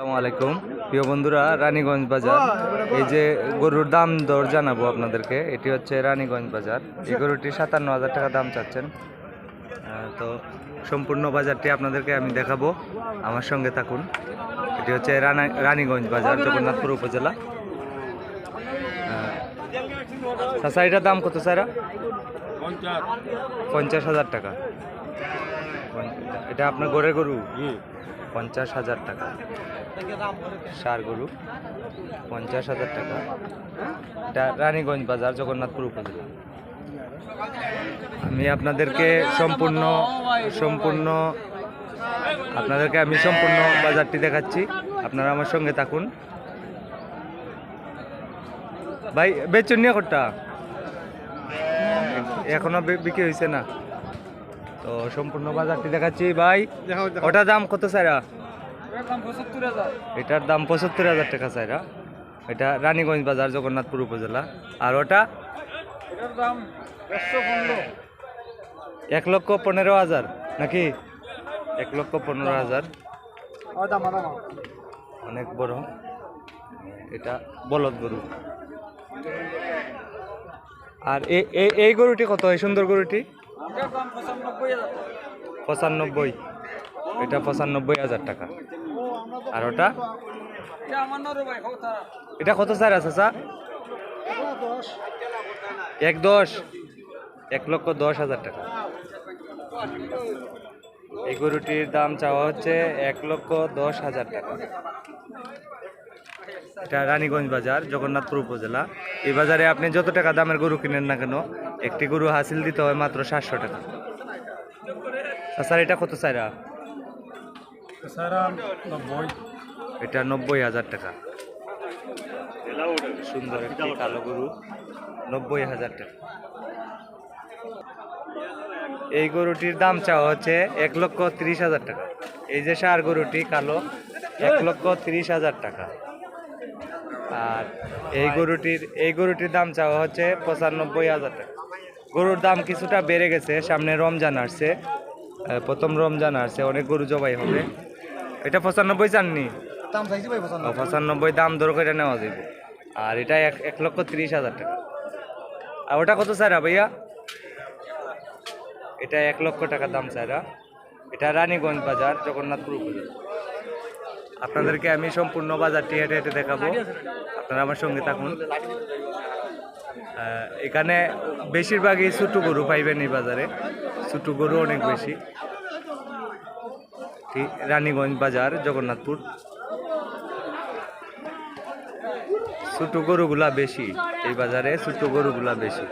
আসসালামু আলাইকুম। প্রিয় বন্ধুরা রানীগঞ্জ বাজার। এই যে গরুর দাম দর জানাব আপনাদেরকে এটি হচ্ছে রানীগঞ্জ বাজার। এই গরুটি সাতান্ন হাজার টাকা দাম চাচ্ছেন। তো সম্পূর্ণ বাজারটি আপনাদেরকে আমি দেখাবো। আমার সঙ্গে থাকুন। এটি হচ্ছে রানা- রানীগঞ্জ বাজার জগন্নাথপুর উপজেলা। এটার দাম কত স্যারা পঞ্চাশ। হাজার টাকা। এটা আপনার গড়ে গরু? পঞ্চাশ হাজার টাকা। সার গরু, পঞ্চাশ হাজার টাকা। এটা রানীগঞ্জ বাজার, জগন্নাথপুর উপজেলা। আমি আপনাদেরকে সম্পূর্ণ সম্পূর্ণ, আপনাদেরকে আমি সম্পূর্ণ বাজারটি দেখাচ্ছি। আপনারা আমার সঙ্গে থাকুন। ভাই, বেচুন নিয়ে কোনটা এখনও বিক্রি হয়েছে না? তো সম্পূর্ণ বাজারটি দেখাচ্ছি ভাই। ওটা দাম কত স্যারা এটার দাম পঁচাত্তর হাজার টাকা স্যারা এটা রানীগঞ্জ বাজার জগন্নাথপুর উপজেলা। আর ওটা? এক লক্ষ পনেরো হাজার নাকি? এক লক্ষ পনেরো হাজার। অনেক বড়। এটা বলদ গরু। আর এই গরুটি কত? এই সুন্দর গরুটি? পঁচানব্বই। এটা পঁচানব্বই হাজার টাকা। আর ওটা? এটা কত স্যার আছে, স্যার? এক দশ। এক লক্ষ দশ হাজার টাকা। এই গরুটির দাম চাওয়া হচ্ছে এক লক্ষ দশ হাজার টাকা। এটা রানীগঞ্জ বাজার, জগন্নাথপুর উপজেলা। এই বাজারে আপনি যত টাকা দামের গরু কিনেন না কেন একটি গরু হাসিল দিতে হয় মাত্র সাতশো টাকা। স্যার এটা কত স্যারা এটা নব্বই হাজার টাকা। সুন্দর একটি কালো গরু নব্বই হাজার টাকা। এই গরুটির দাম চাওয়া হচ্ছে এক লক্ষ তিরিশ হাজার টাকা। এই যে সার গরুটি কালো এক লক্ষ তিরিশ হাজার টাকা। আর এই গরুটির এই গরুটির দাম চাওয়া হচ্ছে পঁচানব্বই হাজার টাকা। গরুর দাম কিছুটা বেড়ে গেছে সামনে রমজান আসছে। প্রথম রমজান আসছে অনেক গরু জবাই হবে। এটা পঁচানব্বই চাননি? পঁচানব্বই। দাম দর করে নেওয়া যাবে আর এটা এক এক লক্ষ তিরিশ হাজার টাকা। আর ওটা কত স্যার ভাইয়া? এটা এক লক্ষ টাকা দাম স্যারা এটা রানীগঞ্জ বাজার জগন্নাথপুর উপজেলা। আপনাদেরকে আমি সম্পূর্ণ বাজারটি হেঁটে হেঁটে দেখাবো। আপনারা আমার সঙ্গে থাকুন। এখানে বেশিরভাগই ছোটো গরু পাইবেন এই বাজারে। ছোটো গরু অনেক বেশি। ঠিক রানীগঞ্জ বাজার, জগন্নাথপুর। ছোটো গরুগুলা বেশি এই বাজারে, ছোটো গরুগুলা বেশি।